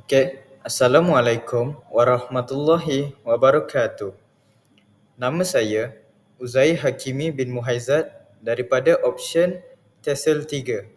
Okey, Assalamualaikum warahmatullahi wabarakatuh. Nama saya Uzair Hakimi bin Muhaizat daripada option Tesel 3.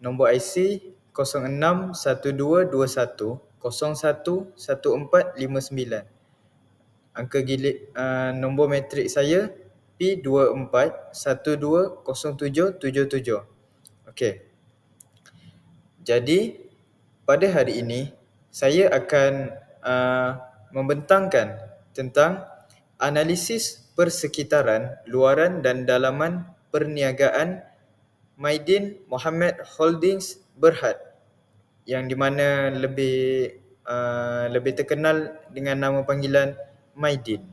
Nombor IC 061221011459. Angka gilik uh, nombor matrik saya P24120777. Okey. Jadi pada hari ini saya akan uh, membentangkan tentang analisis persekitaran luaran dan dalaman perniagaan Maidin Mohammed Holdings Berhad yang di mana lebih uh, lebih terkenal dengan nama panggilan Maidin.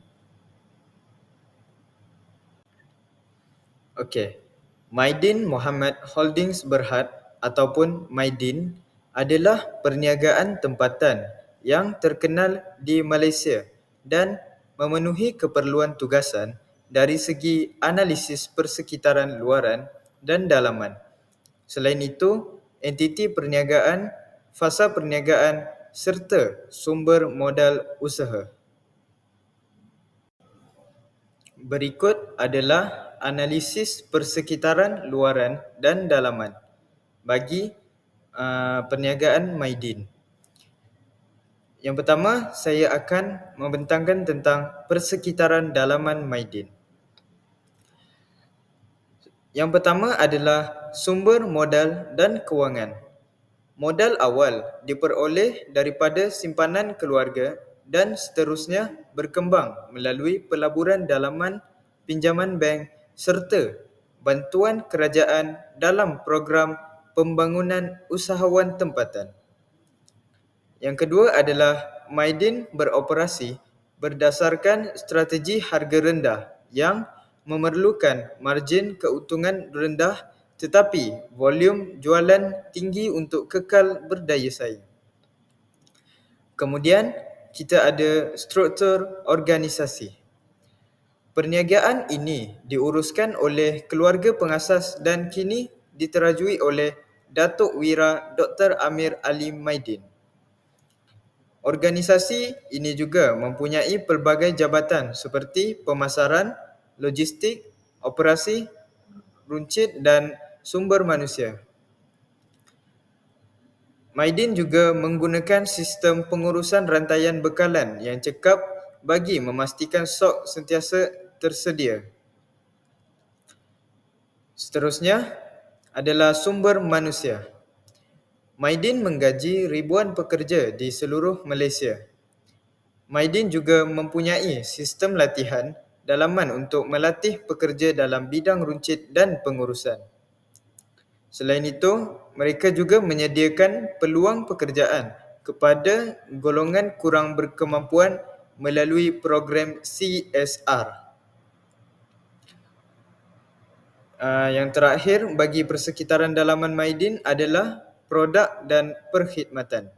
Okey. Maidin Mohammed Holdings Berhad ataupun Maidin adalah perniagaan tempatan yang terkenal di Malaysia dan memenuhi keperluan tugasan dari segi analisis persekitaran luaran dan dalaman. Selain itu, entiti perniagaan, fasa perniagaan serta sumber modal usaha. Berikut adalah analisis persekitaran luaran dan dalaman bagi uh, perniagaan Maidin. Yang pertama, saya akan membentangkan tentang persekitaran dalaman Maidin. Yang pertama adalah sumber modal dan kewangan. Modal awal diperoleh daripada simpanan keluarga dan seterusnya berkembang melalui pelaburan dalaman, pinjaman bank serta bantuan kerajaan dalam program pembangunan usahawan tempatan. Yang kedua adalah Maidin beroperasi berdasarkan strategi harga rendah yang memerlukan margin keuntungan rendah tetapi volume jualan tinggi untuk kekal berdaya saing. Kemudian, kita ada struktur organisasi. Perniagaan ini diuruskan oleh keluarga pengasas dan kini diterajui oleh Datuk Wira Dr. Amir Ali Maidin. Organisasi ini juga mempunyai pelbagai jabatan seperti pemasaran, logistik, operasi, runcit dan sumber manusia. Maidin juga menggunakan sistem pengurusan rantaian bekalan yang cekap bagi memastikan stok sentiasa tersedia. Seterusnya adalah sumber manusia. Maidin menggaji ribuan pekerja di seluruh Malaysia. Maidin juga mempunyai sistem latihan dalaman untuk melatih pekerja dalam bidang runcit dan pengurusan. Selain itu, mereka juga menyediakan peluang pekerjaan kepada golongan kurang berkemampuan melalui program CSR. Uh, yang terakhir bagi persekitaran dalaman Maidin adalah produk dan perkhidmatan.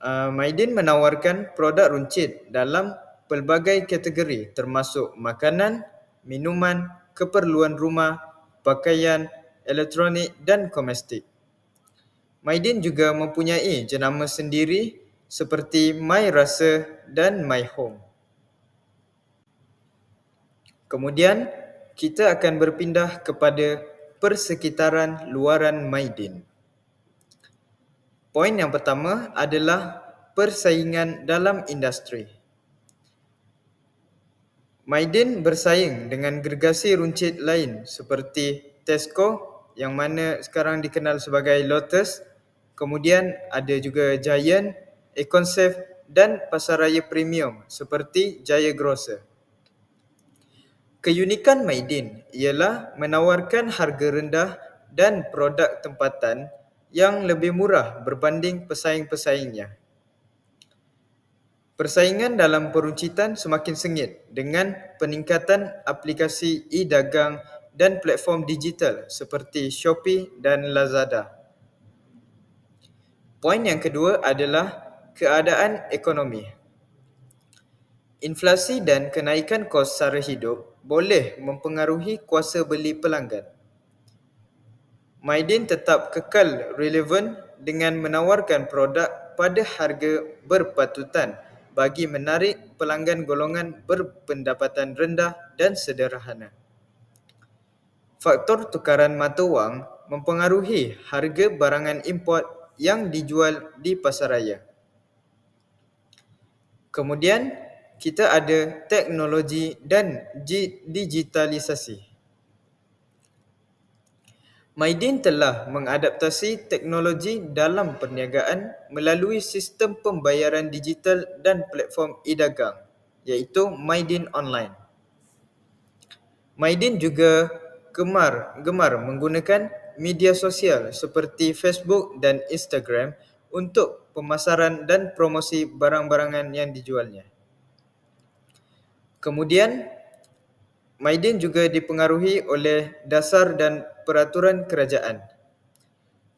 Uh, Maidin menawarkan produk runcit dalam pelbagai kategori termasuk makanan, minuman, keperluan rumah, pakaian, elektronik dan komestik. Maidin juga mempunyai jenama sendiri seperti My Rasa dan My Home. Kemudian, kita akan berpindah kepada persekitaran luaran Maidin. Poin yang pertama adalah persaingan dalam industri. Maidin bersaing dengan gergasi runcit lain seperti Tesco yang mana sekarang dikenal sebagai Lotus. Kemudian ada juga Giant, Econsafe dan pasaraya premium seperti Jaya Grocer. Keunikan Maidin ialah menawarkan harga rendah dan produk tempatan yang lebih murah berbanding pesaing-pesaingnya. Persaingan dalam peruncitan semakin sengit dengan peningkatan aplikasi e-dagang dan platform digital seperti Shopee dan Lazada. Poin yang kedua adalah keadaan ekonomi. Inflasi dan kenaikan kos sara hidup boleh mempengaruhi kuasa beli pelanggan. Maidin tetap kekal relevan dengan menawarkan produk pada harga berpatutan bagi menarik pelanggan golongan berpendapatan rendah dan sederhana. Faktor tukaran mata wang mempengaruhi harga barangan import yang dijual di pasaraya. Kemudian, kita ada teknologi dan digitalisasi. Maidin telah mengadaptasi teknologi dalam perniagaan melalui sistem pembayaran digital dan platform e-dagang iaitu Maidin Online. Maidin juga gemar gemar menggunakan media sosial seperti Facebook dan Instagram untuk pemasaran dan promosi barang-barangan yang dijualnya. Kemudian, Maidin juga dipengaruhi oleh dasar dan peraturan kerajaan.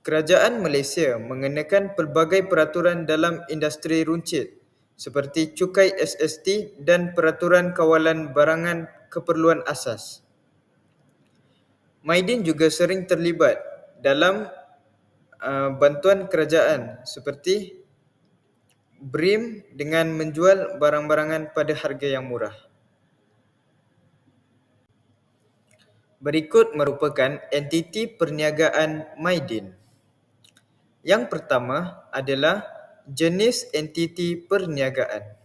Kerajaan Malaysia mengenakan pelbagai peraturan dalam industri runcit seperti cukai SST dan peraturan kawalan barangan keperluan asas. Maidin juga sering terlibat dalam uh, bantuan kerajaan seperti BRIM dengan menjual barang-barangan pada harga yang murah. Berikut merupakan entiti perniagaan Maidin. Yang pertama adalah jenis entiti perniagaan.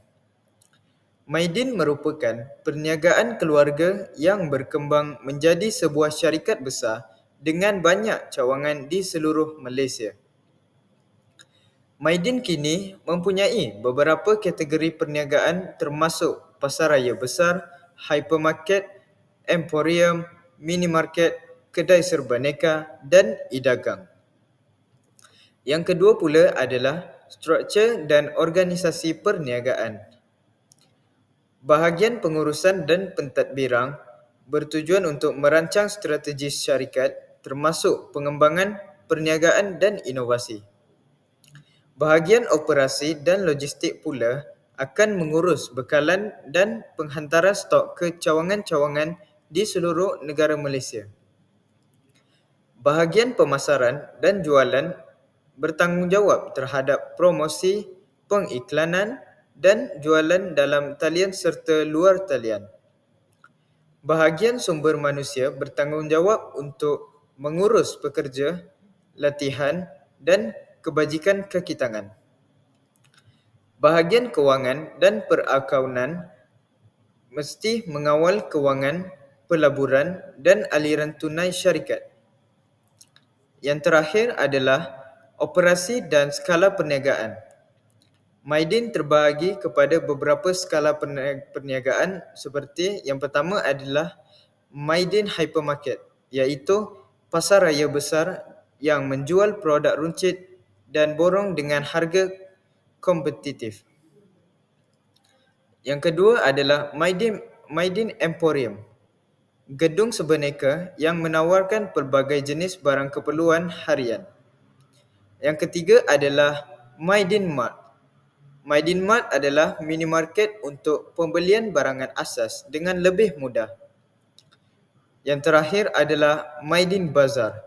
Maidin merupakan perniagaan keluarga yang berkembang menjadi sebuah syarikat besar dengan banyak cawangan di seluruh Malaysia. Maidin kini mempunyai beberapa kategori perniagaan termasuk pasaraya besar, hypermarket, emporium, minimarket, kedai serbaneka dan e-dagang. Yang kedua pula adalah struktur dan organisasi perniagaan. Bahagian pengurusan dan pentadbiran bertujuan untuk merancang strategi syarikat termasuk pengembangan perniagaan dan inovasi. Bahagian operasi dan logistik pula akan mengurus bekalan dan penghantaran stok ke cawangan-cawangan di seluruh negara Malaysia. Bahagian pemasaran dan jualan bertanggungjawab terhadap promosi, pengiklanan dan jualan dalam talian serta luar talian. Bahagian sumber manusia bertanggungjawab untuk mengurus pekerja, latihan dan kebajikan kaki tangan. Bahagian kewangan dan perakaunan mesti mengawal kewangan pelaburan dan aliran tunai syarikat. Yang terakhir adalah operasi dan skala perniagaan. Maidin terbahagi kepada beberapa skala perniagaan seperti yang pertama adalah Maidin Hypermarket iaitu pasar raya besar yang menjual produk runcit dan borong dengan harga kompetitif. Yang kedua adalah Maidin Maidin Emporium gedung sebeneka yang menawarkan pelbagai jenis barang keperluan harian. Yang ketiga adalah Maidin Mart. Maidin Mart adalah minimarket untuk pembelian barangan asas dengan lebih mudah. Yang terakhir adalah Maidin Bazar.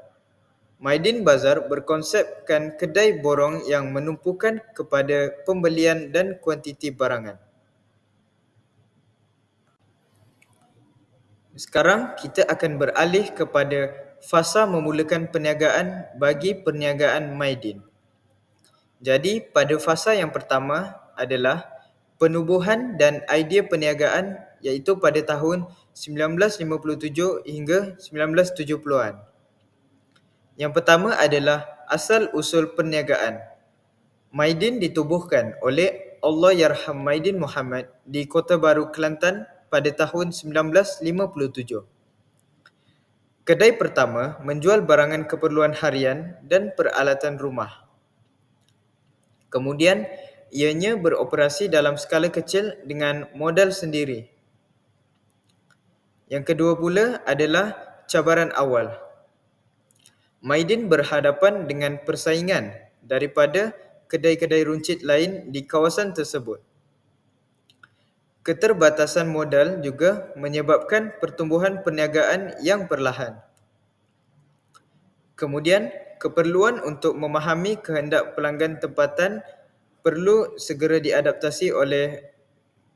Maidin Bazar berkonsepkan kedai borong yang menumpukan kepada pembelian dan kuantiti barangan. Sekarang kita akan beralih kepada fasa memulakan perniagaan bagi perniagaan Maidin. Jadi pada fasa yang pertama adalah penubuhan dan idea perniagaan iaitu pada tahun 1957 hingga 1970-an. Yang pertama adalah asal usul perniagaan. Maidin ditubuhkan oleh Allah Yarham Maidin Muhammad di Kota Baru Kelantan pada tahun 1957. Kedai pertama menjual barangan keperluan harian dan peralatan rumah. Kemudian, ianya beroperasi dalam skala kecil dengan modal sendiri. Yang kedua pula adalah cabaran awal. Maidin berhadapan dengan persaingan daripada kedai-kedai runcit lain di kawasan tersebut. Keterbatasan modal juga menyebabkan pertumbuhan perniagaan yang perlahan. Kemudian, keperluan untuk memahami kehendak pelanggan tempatan perlu segera diadaptasi oleh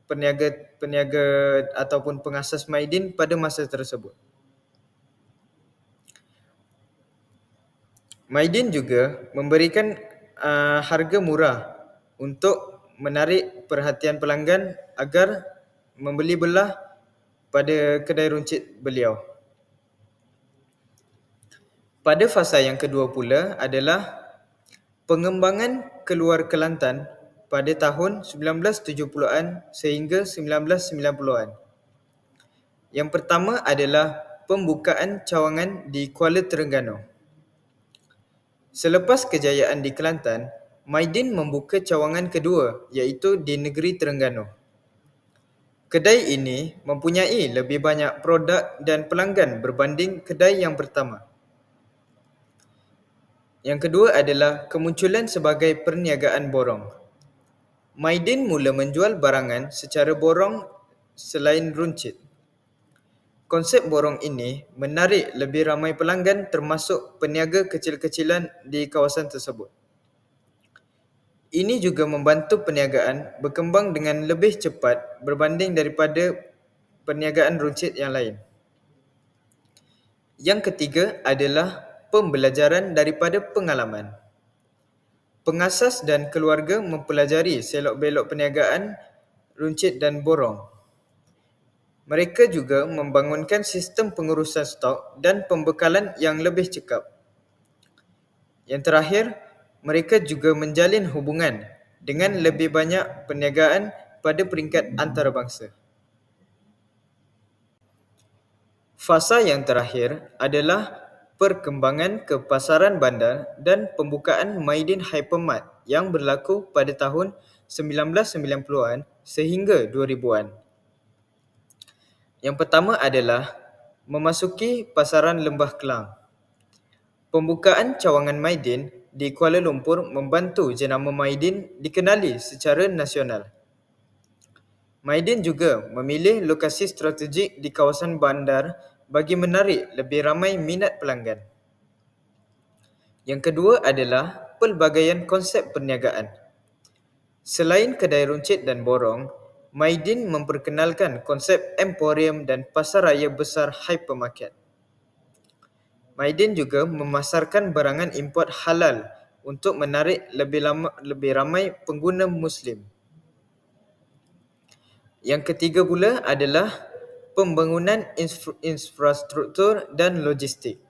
peniaga-peniaga ataupun pengasas Maidin pada masa tersebut. Maidin juga memberikan uh, harga murah untuk menarik perhatian pelanggan agar membeli belah pada kedai runcit beliau. Pada fasa yang kedua pula adalah pengembangan keluar Kelantan pada tahun 1970-an sehingga 1990-an. Yang pertama adalah pembukaan cawangan di Kuala Terengganu. Selepas kejayaan di Kelantan, Maidin membuka cawangan kedua iaitu di negeri Terengganu. Kedai ini mempunyai lebih banyak produk dan pelanggan berbanding kedai yang pertama. Yang kedua adalah kemunculan sebagai perniagaan borong. Maidin mula menjual barangan secara borong selain runcit. Konsep borong ini menarik lebih ramai pelanggan termasuk peniaga kecil-kecilan di kawasan tersebut. Ini juga membantu perniagaan berkembang dengan lebih cepat berbanding daripada perniagaan runcit yang lain. Yang ketiga adalah pembelajaran daripada pengalaman. Pengasas dan keluarga mempelajari selok-belok perniagaan runcit dan borong. Mereka juga membangunkan sistem pengurusan stok dan pembekalan yang lebih cekap. Yang terakhir, mereka juga menjalin hubungan dengan lebih banyak perniagaan pada peringkat antarabangsa. Fasa yang terakhir adalah perkembangan ke pasaran bandar dan pembukaan Maidin Hypermart yang berlaku pada tahun 1990-an sehingga 2000-an. Yang pertama adalah memasuki pasaran Lembah Kelang. Pembukaan cawangan Maidin di Kuala Lumpur membantu jenama Maidin dikenali secara nasional. Maidin juga memilih lokasi strategik di kawasan bandar bagi menarik lebih ramai minat pelanggan. Yang kedua adalah pelbagaian konsep perniagaan. Selain kedai runcit dan borong, Maidin memperkenalkan konsep emporium dan pasar raya besar hypermarket. Maidin juga memasarkan barangan import halal untuk menarik lebih lama lebih ramai pengguna muslim. Yang ketiga pula adalah pembangunan infrastruktur dan logistik.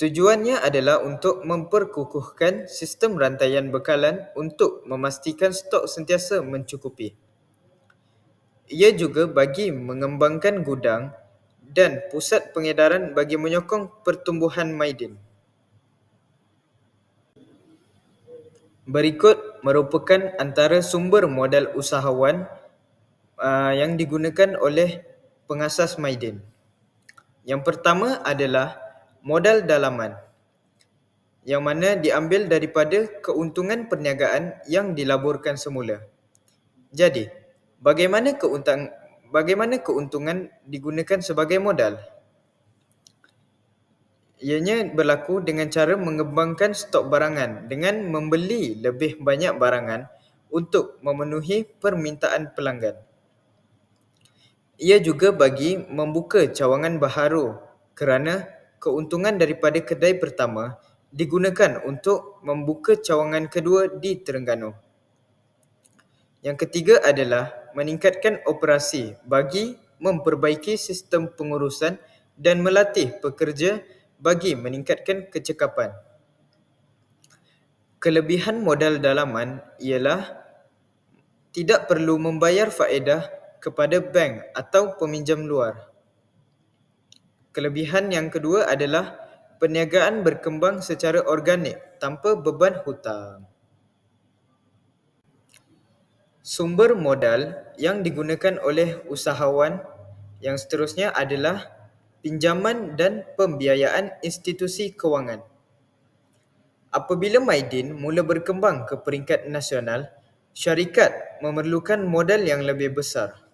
Tujuannya adalah untuk memperkukuhkan sistem rantaian bekalan untuk memastikan stok sentiasa mencukupi. Ia juga bagi mengembangkan gudang dan pusat pengedaran bagi menyokong pertumbuhan Maidin. Berikut merupakan antara sumber modal usahawan uh, yang digunakan oleh pengasas Maidin. Yang pertama adalah modal dalaman yang mana diambil daripada keuntungan perniagaan yang dilaburkan semula. Jadi, bagaimana keuntungan bagaimana keuntungan digunakan sebagai modal? Ianya berlaku dengan cara mengembangkan stok barangan dengan membeli lebih banyak barangan untuk memenuhi permintaan pelanggan. Ia juga bagi membuka cawangan baharu kerana keuntungan daripada kedai pertama digunakan untuk membuka cawangan kedua di Terengganu. Yang ketiga adalah meningkatkan operasi bagi memperbaiki sistem pengurusan dan melatih pekerja bagi meningkatkan kecekapan. Kelebihan modal dalaman ialah tidak perlu membayar faedah kepada bank atau peminjam luar. Kelebihan yang kedua adalah perniagaan berkembang secara organik tanpa beban hutang. Sumber modal yang digunakan oleh usahawan yang seterusnya adalah pinjaman dan pembiayaan institusi kewangan. Apabila Maidin mula berkembang ke peringkat nasional, syarikat memerlukan modal yang lebih besar.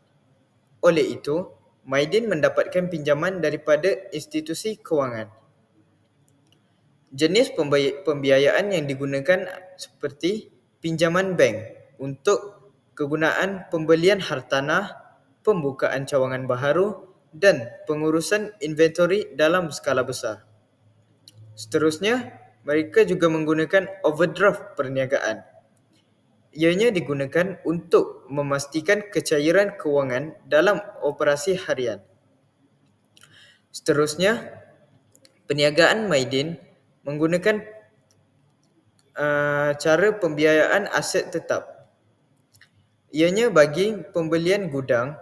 Oleh itu, Maidin mendapatkan pinjaman daripada institusi kewangan. Jenis pembiayaan yang digunakan seperti pinjaman bank untuk kegunaan pembelian hartanah, pembukaan cawangan baharu dan pengurusan inventory dalam skala besar. Seterusnya, mereka juga menggunakan overdraft perniagaan. Ianya digunakan untuk memastikan kecairan kewangan dalam operasi harian. Seterusnya, perniagaan Maidin menggunakan uh, cara pembiayaan aset tetap. Ianya bagi pembelian gudang,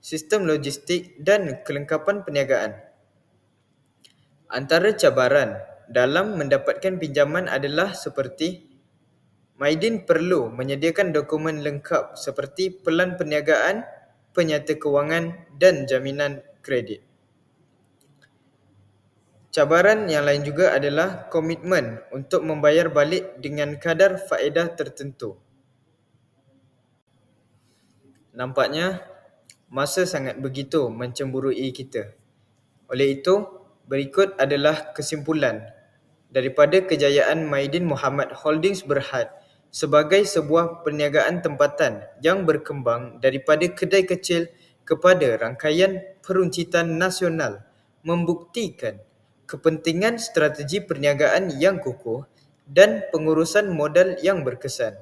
sistem logistik dan kelengkapan perniagaan. Antara cabaran dalam mendapatkan pinjaman adalah seperti Maidin perlu menyediakan dokumen lengkap seperti pelan perniagaan, penyata kewangan dan jaminan kredit. Cabaran yang lain juga adalah komitmen untuk membayar balik dengan kadar faedah tertentu. Nampaknya masa sangat begitu mencemburui kita. Oleh itu, Berikut adalah kesimpulan daripada kejayaan Maidin Muhammad Holdings Berhad sebagai sebuah perniagaan tempatan yang berkembang daripada kedai kecil kepada rangkaian peruncitan nasional membuktikan kepentingan strategi perniagaan yang kukuh dan pengurusan modal yang berkesan.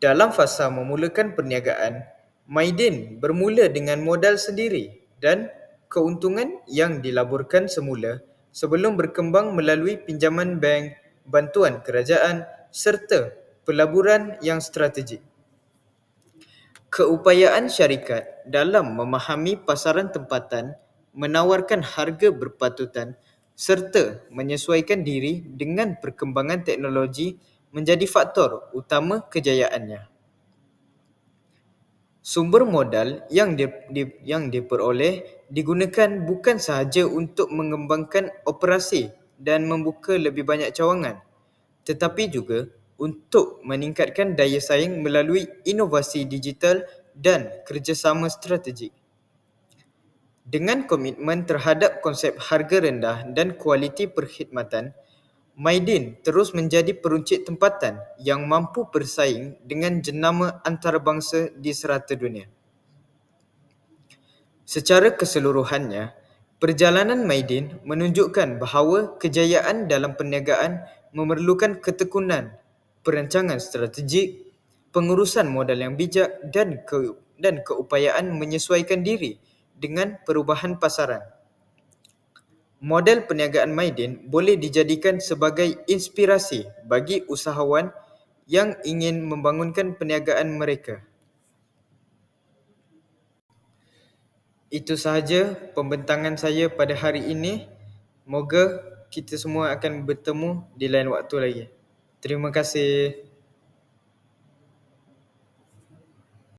Dalam fasa memulakan perniagaan, Maidin bermula dengan modal sendiri dan keuntungan yang dilaburkan semula sebelum berkembang melalui pinjaman bank, bantuan kerajaan serta pelaburan yang strategik. Keupayaan syarikat dalam memahami pasaran tempatan, menawarkan harga berpatutan serta menyesuaikan diri dengan perkembangan teknologi menjadi faktor utama kejayaannya. Sumber modal yang di, di, yang diperoleh digunakan bukan sahaja untuk mengembangkan operasi dan membuka lebih banyak cawangan tetapi juga untuk meningkatkan daya saing melalui inovasi digital dan kerjasama strategik. Dengan komitmen terhadap konsep harga rendah dan kualiti perkhidmatan, Maidin terus menjadi peruncit tempatan yang mampu bersaing dengan jenama antarabangsa di serata dunia. Secara keseluruhannya, perjalanan Maidin menunjukkan bahawa kejayaan dalam perniagaan memerlukan ketekunan, perancangan strategik, pengurusan modal yang bijak dan ke dan keupayaan menyesuaikan diri dengan perubahan pasaran. Model perniagaan Maidin boleh dijadikan sebagai inspirasi bagi usahawan yang ingin membangunkan perniagaan mereka. itu sahaja pembentangan saya pada hari ini. Moga kita semua akan bertemu di lain waktu lagi. Terima kasih.